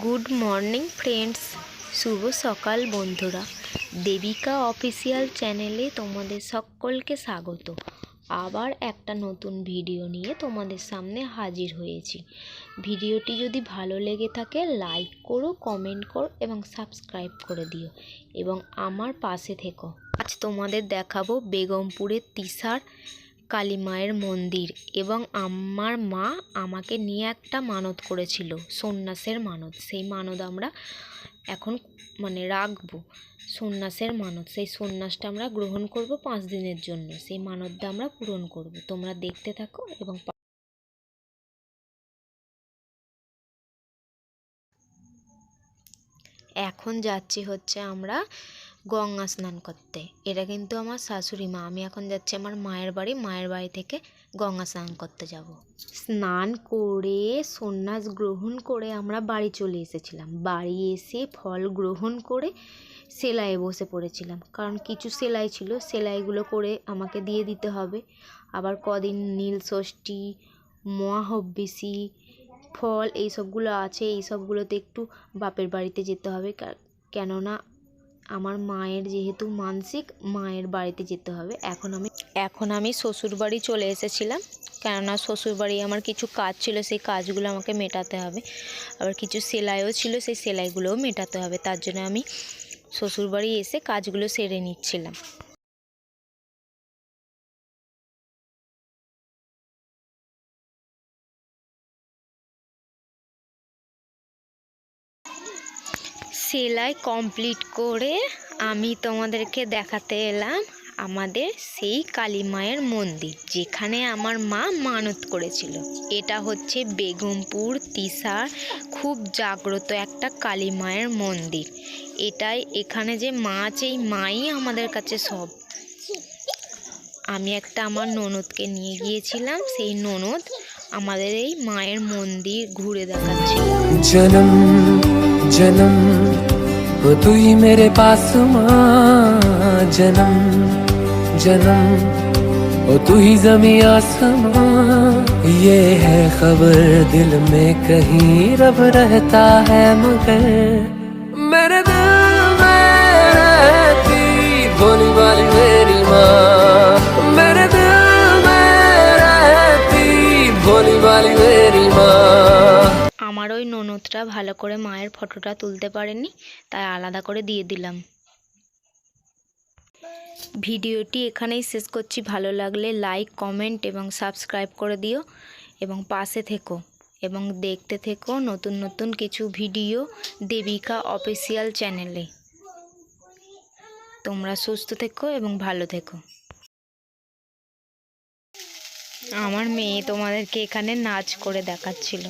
Good morning friends. শুভ সকাল বন্ধুরা। Devika official চ্যানেলে তোমাদের সকলকে স্বাগত। আবার একটা নতুন ভিডিও নিয়ে তোমাদের সামনে হাজির হয়েছি। ভিডিওটি যদি ভালো লেগে থাকে, লাইক করো, কমেন্ট করো এবং সাবস্ক্রাইব করে দিও এবং আমার পাশে থেকো। আজ তোমাদের দেখাবো বেগমপুরের তিসার কালী মায়ের মন্দির এবং আমার মা আমাকে নিয়ে একটা মানত করেছিল, সন্ন্যাসের মানত। সেই মানত আমরা এখন মানে রাখব, সন্ন্যাসের মানত। সেই সন্ন্যাসটা আমরা গ্রহণ করব পাঁচ দিনের জন্য। সেই মানতটা আমরা পূরণ করব। তোমরা দেখতে থাকো এবং এখন যাচ্ছি হচ্ছে আমরা গঙ্গা স্নান করতে। এটা কিন্তু আমার শাশুড়ি মা। আমি এখন যাচ্ছি আমার মায়ের বাড়ি। মায়ের বাড়ি থেকে গঙ্গা স্নান করতে যাব। স্নান করে, সন্ন্যাস গ্রহণ করে আমরা বাড়ি চলে এসেছিলাম। বাড়ি এসে ফল গ্রহণ করে সেলাইয়ে বসে পড়েছিলাম। কারণ কিছু সেলাই ছিল। সেলাইগুলো করে আমাকে দিয়ে দিতে হবে। আবার কদিন নীল ষষ্ঠী, মহাহব্বিসি, ফল, এই সবগুলো আছে। এই সবগুলোতে একটু বাপের বাড়িতে যেতে হবে। কেননা আমার মায়ের যেহেতু মানসিক, মায়ের বাড়িতে যেতে হবে। এখন আমি এখন আমি শ্বশুরবাড়ি চলে এসেছিলাম। কেননা শ্বশুরবাড়ি আমার কিছু কাজ ছিল, সেই কাজগুলো আমাকে মেটাতে হবে। আবার কিছু সেলাইও ছিল, সেই সেলাইগুলোও মেটাতে হবে। তার জন্য আমি শ্বশুরবাড়ি এসে কাজগুলো সেরে নিচ্ছিলাম। সেলাই কমপ্লিট করে আমি তোমাদেরকে দেখাতে এলাম আমাদের সেই কালী মায়ের মন্দির, যেখানে আমার মা মানত করেছিল। এটা হচ্ছে বেগমপুর তিসার খুব জাগ্রত একটা কালী মায়ের মন্দির। এটাই এখানে যে মা আছে, এই মাই আমাদের কাছে সব। আমি একটা আমার ননদকে নিয়ে গিয়েছিলাম, সেই ননদ আমাদের এই মায়ের মন্দির ঘুরে দেখাচ্ছিল। जन्म, वो तू ही मेरे पास माँ, जन्म जन्म। वो तू ही जमी आसमां, ये है खबर दिल में कहीं रब रहता है मगर। मेरे दिल में रहती भोली वाली मेरी माँ। मेरे दिल में रहती भोली वाली मेरी আমার ওই ননদটা ভালো করে মায়ের ফটোটা তুলতে পারেনি, তাই আলাদা করে দিয়ে দিলাম। ভিডিওটি এখানেই শেষ করছি। ভালো লাগলে লাইক, কমেন্ট এবং সাবস্ক্রাইব করে দিও এবং পাশে থেকো এবং দেখতে থেকো নতুন নতুন কিছু ভিডিও দেবিকা অফিসিয়াল চ্যানেলে। তোমরা সুস্থ থেকো এবং ভালো থেকো। আমার মেয়ে তোমাদেরকে এখানে নাচ করে দেখাচ্ছিল।